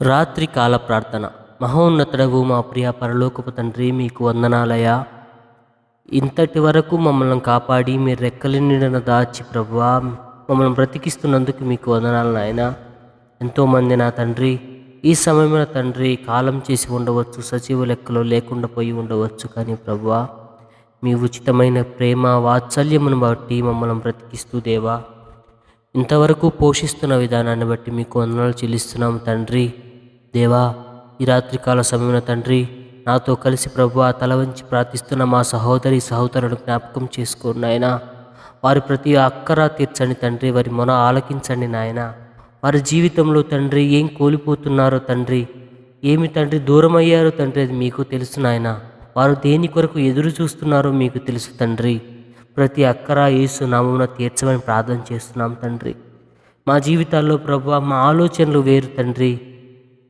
రాత్రి కాల ప్రార్థన. మహోన్నతుడవు మా ప్రియ పరలోకపు తండ్రి మీకు వందనాలయ ఇంతటి వరకు మమ్మల్ని కాపాడి మీరు రెక్కల నిండిన దాచి ప్రభువా మమ్మల్ని బ్రతికిస్తున్నందుకు మీకు వందనాలు నాయన. ఎంతోమంది నా తండ్రి ఈ సమయంలో తండ్రి కాలం చేసి ఉండవచ్చు సజీవ లెక్కలో లేకుండా పోయి ఉండవచ్చు కానీ ప్రభువా మీ ఉచితమైన ప్రేమ వాత్సల్యమును బట్టి మమ్మల్ని బ్రతికిస్తూ దేవా. ఇంతవరకు పోషిస్తున్న విధానాన్ని బట్టి మీకు వందనాలు చెల్లిస్తున్నాము తండ్రి. దేవా ఈ రాత్రికాల సమయంలో తండ్రి నాతో కలిసి ప్రభు తల వంచి ప్రార్థిస్తున్న మా సహోదరి సహోదరులను జ్ఞాపకం చేసుకోండి నాయన. వారి ప్రతి అక్కరా తీర్చండి తండ్రి వారి మొన ఆలకించండి నాయన. వారి జీవితంలో తండ్రి ఏం కోల్పోతున్నారో తండ్రి ఏమి తండ్రి దూరం అయ్యారో తండ్రి అది మీకు తెలుసు నాయన. వారు దేని కొరకు ఎదురు చూస్తున్నారో మీకు తెలుసు తండ్రి. ప్రతి అక్కరా యేసు నామమున తీర్చమని ప్రార్థన చేస్తున్నాం తండ్రి. మా జీవితాల్లో ప్రభు మా ఆలోచనలు వేరు తండ్రి.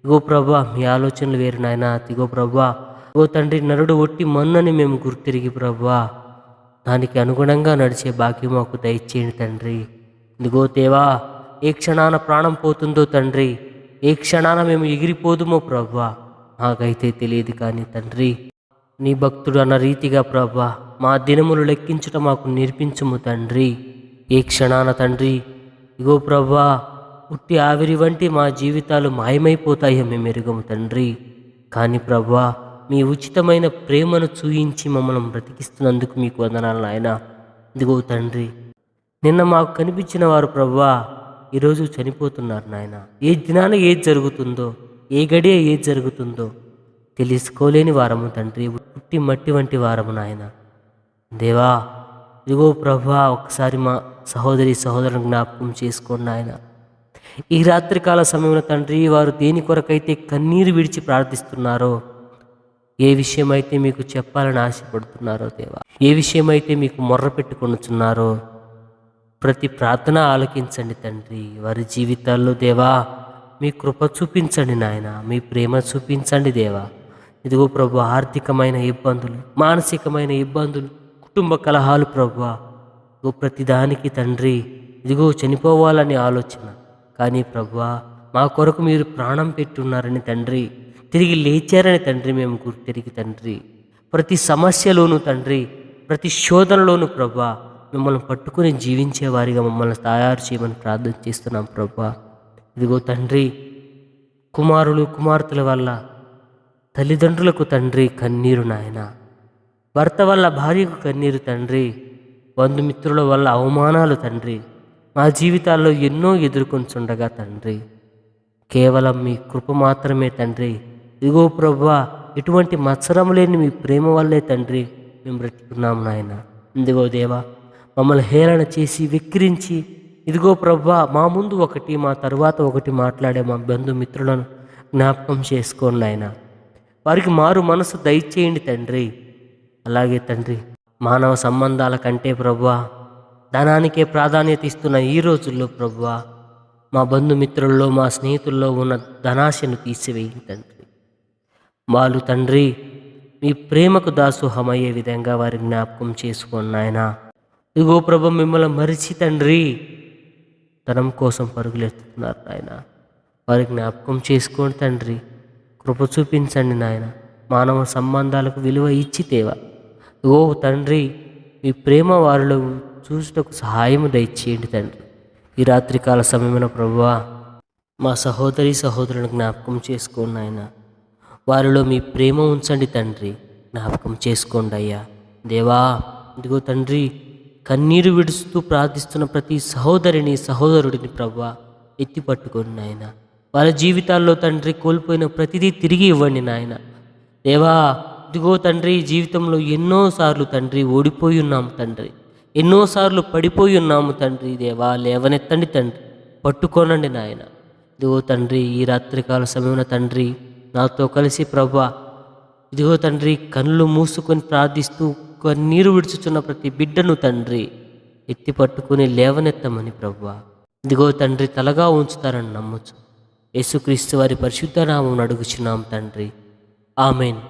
ఇగో ప్రభా మీ ఆలోచనలు వేరు నాయన. ఇగో ప్రభా ఇగో తండ్రి నరుడు ఒట్టి మన్నని మేము గుర్తిరిగి ప్రభా. దానికి అనుగుణంగా నడిచే భాగ్యం మాకు దయచేయండి తండ్రి. ఇదిగో దేవా ఏ క్షణాన ప్రాణం పోతుందో తండ్రి ఏ క్షణాన మేము ఎగిరిపోదుమో ప్రభా. మాకైతే తెలియదు కానీ తండ్రి నీ భక్తుడు అన్న రీతిగా ప్రభా మా దినములు లెక్కించుట మాకు నేర్పించుము తండ్రి. ఏ క్షణాన తండ్రి ఇగో ప్రభా ఉట్టి ఆవిరి వంటి మా జీవితాలు మాయమైపోతాయో మేము ఎరుగము తండ్రి. కానీ ప్రభా మీ ఉచితమైన ప్రేమను చూయించి మమ్మల్ని బ్రతికిస్తున్నందుకు మీకు వందనాలు నాయన. ఇదిగో తండ్రి నిన్న మాకు కనిపించిన వారు ప్రభా ఈరోజు చనిపోతున్నారు నాయన. ఏ దినాన ఏది జరుగుతుందో ఏ గడియ ఏది జరుగుతుందో తెలుసుకోలేని వారము తండ్రి పుట్టి మట్టి వంటి వారము నాయన. దేవా ఇదిగో ప్రభా ఒకసారి మా సహోదరి సహోదరుని జ్ఞాపకం చేసుకోండి నాయన. ఈ రాత్రికాల సమయంలో తండ్రి వారు దేని కొరకైతే కన్నీరు విడిచి ప్రార్థిస్తున్నారో ఏ విషయమైతే మీకు చెప్పాలని ఆశపడుతున్నారో దేవా ఏ విషయమైతే మీకు మొర్ర పెట్టుకొనుచున్నారో ప్రతి ప్రార్థన ఆలకించండి తండ్రి. వారి జీవితాల్లో దేవా మీ కృప చూపించండి నాయన మీ ప్రేమ చూపించండి దేవా. ఇదిగో ప్రభు ఆర్థికమైన ఇబ్బందులు మానసికమైన ఇబ్బందులు కుటుంబ కలహాలు ప్రభు. ఇదిగో ప్రతిదానికి తండ్రి ఇదిగో చనిపోవాలని ఆలోచన కానీ ప్రభువా మా కొరకు మీరు ప్రాణం పెట్టున్నారని తండ్రి తిరిగి లేచారని తండ్రి మేము గుర్తిరిగి తండ్రి. ప్రతి సమస్యలోనూ తండ్రి ప్రతి శోధనలోనూ ప్రభా మిమ్మల్ని పట్టుకుని జీవించే వారిగా మమ్మల్ని తయారు చేయమని ప్రార్థన చేస్తున్నాం ప్రభా ఇదిగో తండ్రి కుమారులు కుమార్తెల వల్ల తల్లిదండ్రులకు తండ్రి కన్నీరు నాయన. భర్త వల్ల భార్యకు కన్నీరు తండ్రి. బంధుమిత్రుల వల్ల అవమానాలు తండ్రి. మా జీవితాల్లో ఎన్నో ఎదుర్కొంచుండగా తండ్రి. కేవలం మీ కృప మాత్రమే తండ్రి. ఇదిగో ప్రభా ఎటువంటి మత్సరం లేని మీ ప్రేమ వల్లే తండ్రి మేము బ్రతుకున్నాము నాయన. ఇదిగో దేవా మమ్మల్ని హేళన చేసి విక్రించి ఇదిగో ప్రభా మా ముందు ఒకటి మా తరువాత ఒకటి మాట్లాడే మా బంధుమిత్రులను జ్ఞాపకం చేసుకోండి నాయన. వారికి మారు మనసు దయచేయండి తండ్రి. అలాగే తండ్రి మానవ సంబంధాల కంటే ప్రభా ధనానికే ప్రాధాన్యత ఇస్తున్న ఈ రోజుల్లో ప్రభువా మా బంధుమిత్రుల్లో మా స్నేహితుల్లో ఉన్న ధనాశను తీసివేయి తండ్రి వాళ్ళు తండ్రి మీ ప్రేమకు దాసోహమయ్యే విధంగా వారి జ్ఞాపకం చేసుకోండి నాయన. ఇగో ప్రభు మిమ్మల్ని మరిచి తండ్రి ధనం కోసం పరుగులెత్తుతున్నారు నాయన. వారి జ్ఞాపకం చేసుకోండి తండ్రి కృప చూపించండి నాయన. మానవ సంబంధాలకు విలువ ఇచ్చి తేవా. ఓ తండ్రి మీ ప్రేమ వారిలో చూసుటకు సహాయము దయచేయండి తండ్రి. ఈ రాత్రికాల సమయమైన ప్రభువా మా సహోదరి సహోదరులను జ్ఞాపకం చేసుకోండి ఆయన వారిలో మీ ప్రేమ ఉంచండి తండ్రి జ్ఞాపకం చేసుకోండి అయ్యా. దేవా ఇదిగో తండ్రి కన్నీరు విడుస్తూ ప్రార్థిస్తున్న ప్రతి సహోదరిని సహోదరుడిని ప్రభువా ఎత్తి పట్టుకోండి నాయన. వాళ్ళ జీవితాల్లో తండ్రి కోల్పోయిన ప్రతిదీ తిరిగి ఇవ్వండి నాయన. దేవా ఇదిగో తండ్రి జీవితంలో ఎన్నోసార్లు తండ్రి ఓడిపోయి ఉన్నాము తండ్రి. ఎన్నోసార్లు పడిపోయి ఉన్నాము తండ్రి దేవా లేవనెత్తండి తండ్రి. పట్టుకోనండి నాయన. ఇదిగో తండ్రి ఈ రాత్రికాల సమయంలో తండ్రి నాతో కలిసి ప్రభా ఇదిగో తండ్రి కళ్ళు మూసుకొని ప్రార్థిస్తూ కన్నీరు విడుచుచున్న ప్రతి బిడ్డను తండ్రి ఎత్తి పట్టుకుని లేవనెత్తమని ప్రభా. ఇదిగో తండ్రి తలగా ఉంచుతారని నమ్మొచ్చు యేసుక్రీస్తు వారి పరిశుద్ధ నామం అడుగుచున్నాం తండ్రి. ఆమెన్.